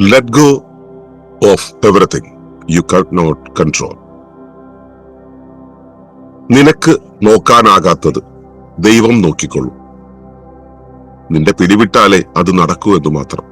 Let go of everything you can not control നിനക്ക് നോക്കാനാകാത്തത് ദൈവം നോക്കിക്കൊള്ളും. നിന്റെ പിടിവിട്ടാലേ അത് നടക്കൂ എന്ന് മാത്രം.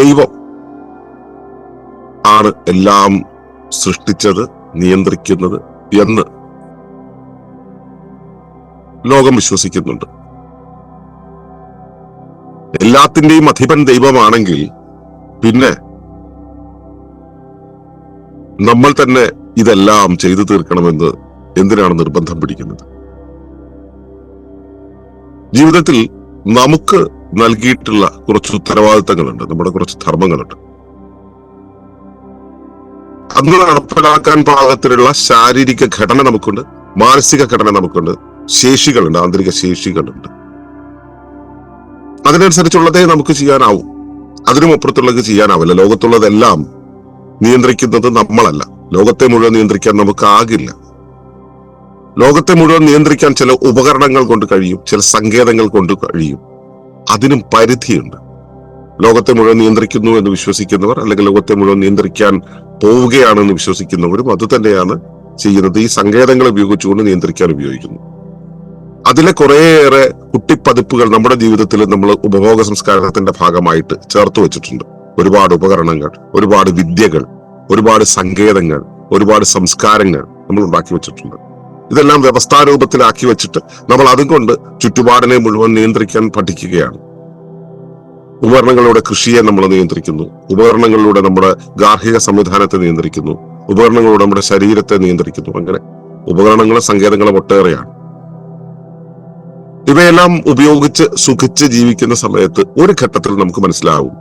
ദൈവം ആണ് എല്ലാം സൃഷ്ടിച്ചത് നിയന്ത്രിക്കുന്നത് എന്ന് ലോകം വിശ്വസിക്കുന്നുണ്ട്. എല്ലാത്തിന്റെയും അധിപൻ ദൈവമാണെങ്കിൽ പിന്നെ നമ്മൾ തന്നെ ഇതെല്ലാം ചെയ്തു തീർക്കണമെന്ന് എന്തിനാണ് നിർബന്ധം പിടിക്കുന്നത്? ജീവിതത്തിൽ നമുക്ക് നൽകിയിട്ടുള്ള കുറച്ച് ഉത്തരവാദിത്തങ്ങളുണ്ട്. നമ്മുടെ കുറച്ച് ധർമ്മങ്ങളുണ്ട്. അന്ന് നടപ്പിലാക്കാൻ പാകത്തിലുള്ള ശാരീരിക ഘടന നമുക്കുണ്ട്. മാനസിക ഘടന നമുക്കുണ്ട്. ശേഷികളുണ്ട്. ആന്തരിക ശേഷികളുണ്ട്. അതിനനുസരിച്ചുള്ളതേ നമുക്ക് ചെയ്യാനാവും. അതിനും അപ്പുറത്തുള്ളത് ചെയ്യാനാവില്ല. ലോകത്തുള്ളതെല്ലാം നിയന്ത്രിക്കുന്നത് നമ്മളല്ല. ലോകത്തെ മുഴുവൻ നിയന്ത്രിക്കാൻ നമുക്ക് ആകില്ല. ലോകത്തെ മുഴുവൻ നിയന്ത്രിക്കാൻ ചില ഉപകരണങ്ങൾ കൊണ്ട് കഴിയും ചില സങ്കേതങ്ങൾ കൊണ്ട് കഴിയും. അതിനും പരിധിയുണ്ട്. ലോകത്തെ മുഴുവൻ നിയന്ത്രിക്കുന്നു എന്ന് വിശ്വസിക്കുന്നവർ അല്ലെങ്കിൽ ലോകത്തെ മുഴുവൻ നിയന്ത്രിക്കാൻ പോവുകയാണെന്ന് വിശ്വസിക്കുന്നവരും അത് തന്നെയാണ് ചെയ്യുന്നത്. ഈ സങ്കേതങ്ങൾ ഉപയോഗിച്ചുകൊണ്ട് നിയന്ത്രിക്കാൻ ഉപയോഗിക്കുന്നു. അതിലെ കുറേയേറെ കുട്ടിപ്പതിപ്പുകൾ നമ്മുടെ ജീവിതത്തിൽ നമ്മൾ ഉപഭോഗ സംസ്കാരത്തിന്റെ ഭാഗമായിട്ട് ചേർത്ത് വെച്ചിട്ടുണ്ട്. ഒരുപാട് ഉപകരണങ്ങൾ ഒരുപാട് വിദ്യകൾ ഒരുപാട് സങ്കേതങ്ങൾ ഒരുപാട് സംസ്കാരങ്ങൾ നമ്മൾ ഉണ്ടാക്കി വെച്ചിട്ടുണ്ട്. ഇതെല്ലാം വ്യവസ്ഥാരൂപത്തിലാക്കി വെച്ചിട്ട് നമ്മൾ അതും കൊണ്ട് ചുറ്റുപാടിനെ മുഴുവൻ നിയന്ത്രിക്കാൻ പഠിക്കുകയാണ്. ഉപകരണങ്ങളിലൂടെ കൃഷിയെ നമ്മൾ നിയന്ത്രിക്കുന്നു. ഉപകരണങ്ങളിലൂടെ നമ്മുടെ ഗാർഹിക സംവിധാനത്തെ നിയന്ത്രിക്കുന്നു. ഉപകരണങ്ങളിലൂടെ നമ്മുടെ ശരീരത്തെ നിയന്ത്രിക്കുന്നു. അങ്ങനെ ഉപകരണങ്ങളും സങ്കേതങ്ങളും ഒട്ടേറെയാണ്. ഇവയെല്ലാം ഉപയോഗിച്ച് സുഖിച്ച് ജീവിക്കുന്ന സമയത്ത് ഒരു ഘട്ടത്തിൽ നമുക്ക് മനസ്സിലാവും.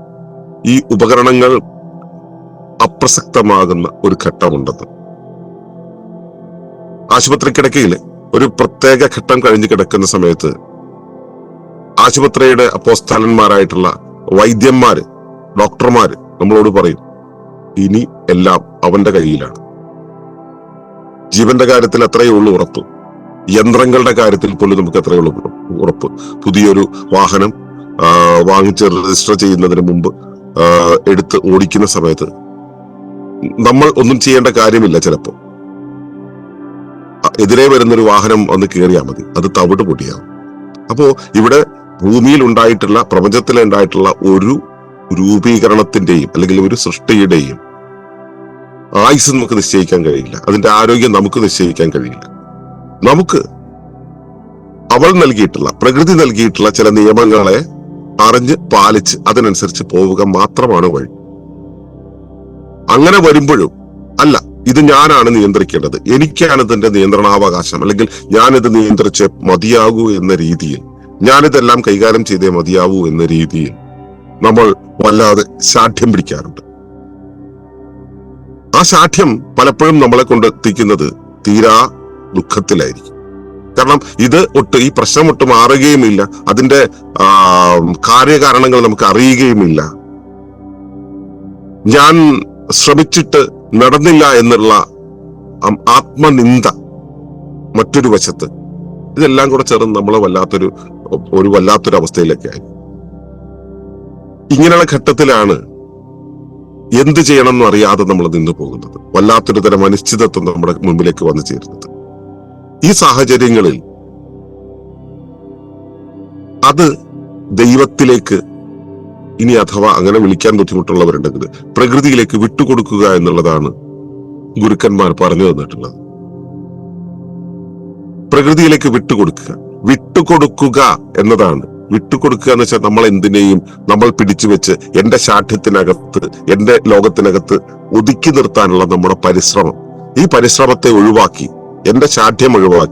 ഈ ഉപകരണങ്ങൾ അപ്രസക്തമാകുന്ന ഒരു ഘട്ടമുണ്ടെന്ന് ആശുപത്രി കിടക്കയിൽ ഒരു പ്രത്യേക ഘട്ടം കഴിഞ്ഞ് കിടക്കുന്ന സമയത്ത് ആശുപത്രിയുടെ അപ്പോസ്തലന്മാരായിട്ടുള്ള വൈദ്യന്മാര് ഡോക്ടർമാര് നമ്മളോട് പറയും ഇനി എല്ലാം അവന്റെ കയ്യിലാണ്. ജീവന്റെ കാര്യത്തിൽ അത്രയേ ഉള്ളൂ ഉറപ്പ്. യന്ത്രങ്ങളുടെ കാര്യത്തിൽ പോലും നമുക്ക് അത്രയേ ഉള്ളൂ ഉറപ്പ്. പുതിയൊരു വാഹനം വാങ്ങിച്ച് രജിസ്റ്റർ ചെയ്യുന്നതിന് മുമ്പ് എടുത്ത് ഓടിക്കുന്ന സമയത്ത് നമ്മൾ ഒന്നും ചെയ്യേണ്ട കാര്യമില്ല ചിലപ്പോ അ- എതിരെ വരുന്നൊരു വാഹനം ഒന്ന് കയറിയാൽ മതി. അത് തവിട്ട് പൊട്ടിയാവും അപ്പോ ഇവിടെ ഭൂമിയിൽ ഉണ്ടായിട്ടുള്ള പ്രപഞ്ചത്തിൽ ഉണ്ടായിട്ടുള്ള ഒരു രൂപീകരണത്തിന്റെയും അല്ലെങ്കിൽ ഒരു സൃഷ്ടിയുടെയും ആയുസ് നമുക്ക് നിശ്ചയിക്കാൻ കഴിയില്ല. അതിന്റെ ആരോഗ്യം നമുക്ക് നിശ്ചയിക്കാൻ കഴിയില്ല. നമുക്ക് അവൾ നൽകിയിട്ടുള്ള പ്രകൃതി നൽകിയിട്ടുള്ള ചില നിയമങ്ങളെ അറിഞ്ഞ് പാലിച്ച് അതിനനുസരിച്ച് പോവുക മാത്രമാണ് വഴി. അങ്ങനെ വരുമ്പോഴും അല്ല ഇത് ഞാനാണ് നിയന്ത്രിക്കേണ്ടത്. എനിക്കാണ് ഇതിന്റെ നിയന്ത്രണാവകാശം. അല്ലെങ്കിൽ ഞാനിത് നിയന്ത്രിച്ച് മതിയാകൂ എന്ന രീതിയിൽ. ഞാനിതെല്ലാം കൈകാര്യം ചെയ്തേ മതിയാവൂ എന്ന രീതിയിൽ നമ്മൾ വല്ലാതെ ശാഠ്യം പിടിക്കാറുണ്ട്. ആ ശാഠ്യം പലപ്പോഴും നമ്മളെ കൊണ്ട് എത്തിക്കുന്നത് തീരാ ദുഃഖത്തിലായിരിക്കും. കാരണം ഇത് ഒട്ട് ഈ പ്രശ്നം ഒട്ട് മാറുകയുമില്ല. അതിന്റെ കാര്യകാരണങ്ങൾ നമുക്ക് അറിയുകയുമില്ല. ഞാൻ ശ്രമിച്ചിട്ട് നടന്നില്ല എന്നുള്ള ആത്മനിന്ദ മറ്റൊരു വശത്ത്. ഇതെല്ലാം കൂടെ ചേർന്ന് നമ്മളെ വല്ലാത്തൊരു ഒരു വല്ലാത്തൊരു അവസ്ഥയിലേക്ക് ആയി ഇങ്ങനെയുള്ള ഘട്ടത്തിലാണ് എന്ത് ചെയ്യണം ചെയ്യണമെന്ന് അറിയാതെ നമ്മൾ നിന്നു പോകുന്നത്. വല്ലാത്തൊരു തരം അനിശ്ചിതത്വം നമ്മുടെ മുമ്പിലേക്ക് വന്നു ചേരുന്നത്. ഈ സാഹചര്യങ്ങളിൽ അത് ദൈവത്തിലേക്ക് ഇനി അഥവാ അങ്ങനെ വിളിക്കാൻ ബുദ്ധിമുട്ടുള്ളവരുണ്ടെങ്കിൽ പ്രകൃതിയിലേക്ക് വിട്ടുകൊടുക്കുക എന്നുള്ളതാണ് ഗുരുക്കന്മാർ പറഞ്ഞു തന്നിട്ടുള്ളത്. പ്രകൃതിയിലേക്ക് വിട്ടുകൊടുക്കുക. വിട്ടുകൊടുക്കുക എന്നതാണ്. വിട്ടുകൊടുക്കുക എന്ന് വെച്ചാൽ നമ്മൾ എന്തിനേയും നമ്മൾ പിടിച്ചു വെച്ച് എന്റെ ശാഠ്യത്തിനകത്ത് എന്റെ ലോകത്തിനകത്ത് ഒതുക്കി നിർത്താനുള്ള നമ്മുടെ പരിശ്രമം. ഈ പരിശ്രമത്തെ ഒഴിവാക്കി എന്റെ ശാഠ്യം ഒഴിവാക്കി